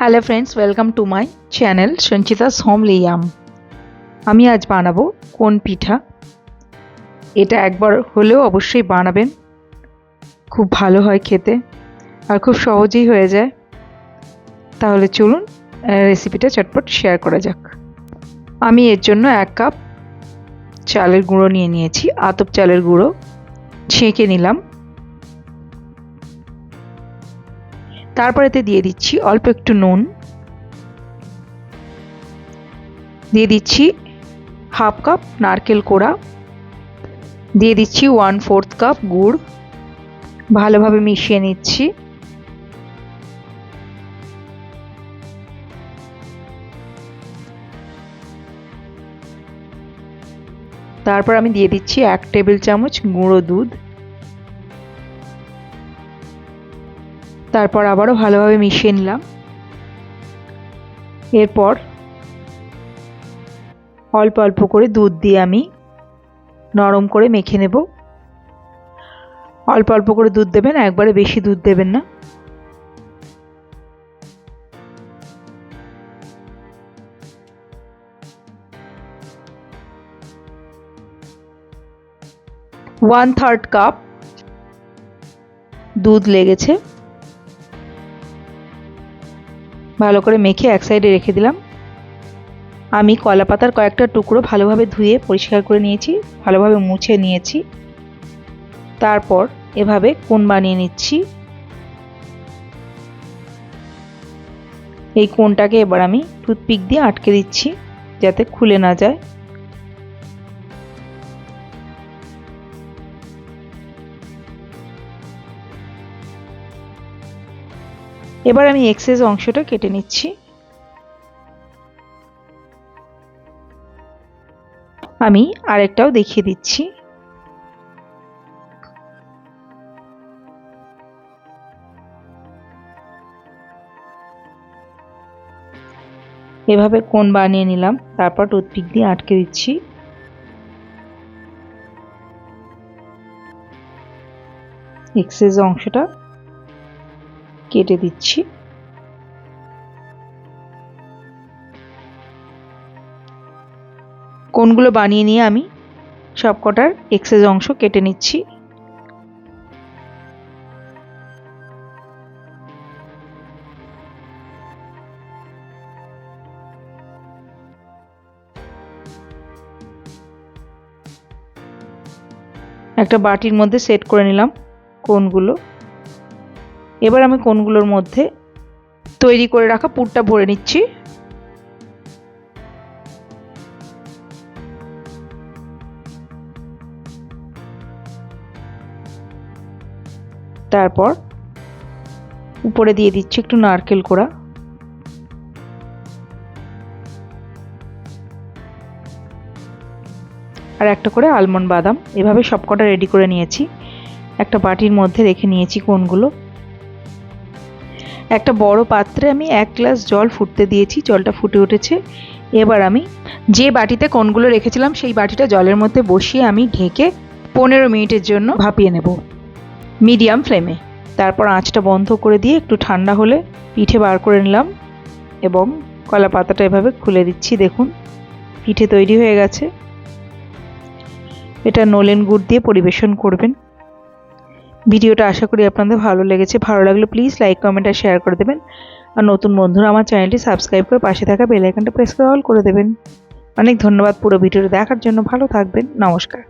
Hello friends welcome to my channel Sanchita's home Liam আমি আজ বানাবো কোন পিঠা। এটা একবার হলেও অবশ্যই বানাবেন। খুব ভালো হয় খেতে আর খুব সহজেই হয়ে যায়। তাহলে চলুন রেসিপিটা চটপট শেয়ার করা যাক। আমি এর জন্য এক কাপ চালের গুঁড়ো নিয়ে নিয়েছি। আতপ চালের গুঁড়ো ছেঁকে নিলাম। তারপর এতে দিয়ে দিচ্ছি অল্প একটু নুন। দিয়ে দিচ্ছি হাফ কাপ নারকেল কোড়া। দিয়ে দিচ্ছি ওয়ান ফোর্থ কাপ গুড়। ভালোভাবে মিশিয়ে নিচ্ছি। তারপর আমি দিয়ে দিচ্ছি এক টেবিল চামচ গুঁড়ো দুধ। তারপর আবারও ভালোভাবে মিশিয়ে নিলাম। এরপর অল্প অল্প করে দুধ দিয়ে আমি নরম করে মেখে নেব। অল্প অল্প করে দুধ দেবেন, একবারে বেশি দুধ দেবেন না। ওয়ান থার্ড কাপ দুধ লেগেছে। ভালো করে মেখে এক সাইডে রেখে দিলাম। আমি কলা পাতার কয়েকটা টুকরো ভালোভাবে ধুয়ে পরিষ্কার করে নিয়েছি, ভালোভাবে মুছে নিয়েছি। তারপর এভাবে কোন বানিয়ে নিচ্ছি। এই কোনটাকে এবার আমি টুথপিক দিয়ে আটকে দিচ্ছি যাতে খুলে না যায়। এবার আমি এক্সেস অংশটা কেটে নিচ্ছি। আমি আরেকটাও দেখিয়ে দিচ্ছি। এভাবে কোন বানিয়ে নিলাম, তারপর টুথপিক দিয়ে আটকে দিচ্ছি। এক্সেস অংশটা কেটে দিচ্ছি। কোনগুলো বানিয়ে নিয়ে আমি সব কটার এক্সেস অংশ কেটে নিচ্ছি। একটা বাটির মধ্যে সেট করে নিলাম কোনগুলো। এবার আমি কোনগুলোর মধ্যে তৈরি করে রাখা পুরটা ভরে নিচ্ছি। তারপর উপরে দিয়ে দিচ্ছি একটু নারকেল কোড়া। আর একটা করে আলমন্ড বাদাম। এভাবে সবকটা রেডি করে নিয়েছি। একটা বাটির মধ্যে রেখে নিয়েছি কোনগুলো। একটা বড় পাত্রে আমি এক গ্লাস জল ফুটতে দিয়েছি, জলটা ফুটে উঠেছে। এবার আমি যে বাটিতে কোনগুলো রেখেছিলাম, সেই বাটিটা জলের মধ্যে বসিয়ে আমি ঢেকে পনেরো মিনিটের জন্য ভাপিয়ে নেব। মিডিয়াম ফ্লেমে। তারপর আঁচটা বন্ধ করে দিয়ে একটু ঠান্ডা হলে পিঠে বার করে নিলাম এবং কলা পাতাটা এভাবে খুলে দিচ্ছি, দেখুন। পিঠে তৈরি হয়ে গেছে। এটা নলেন গুড় দিয়ে পরিবেশন করবেন। ভিডিওটা আশা করি আপনাদের ভালো লেগেছে, ভালো লাগলে প্লিজ লাইক কমেন্ট আর শেয়ার করে দেবেন। আর নতুন বন্ধুরা আমার চ্যানেলটি সাবস্ক্রাইব করে পাশে থাকা বেলাইকানটা প্রেস করে অল করে দেবেন। অনেক ধন্যবাদ পুরো ভিডিওটা দেখার জন্য, ভালো থাকবেন, নমস্কার।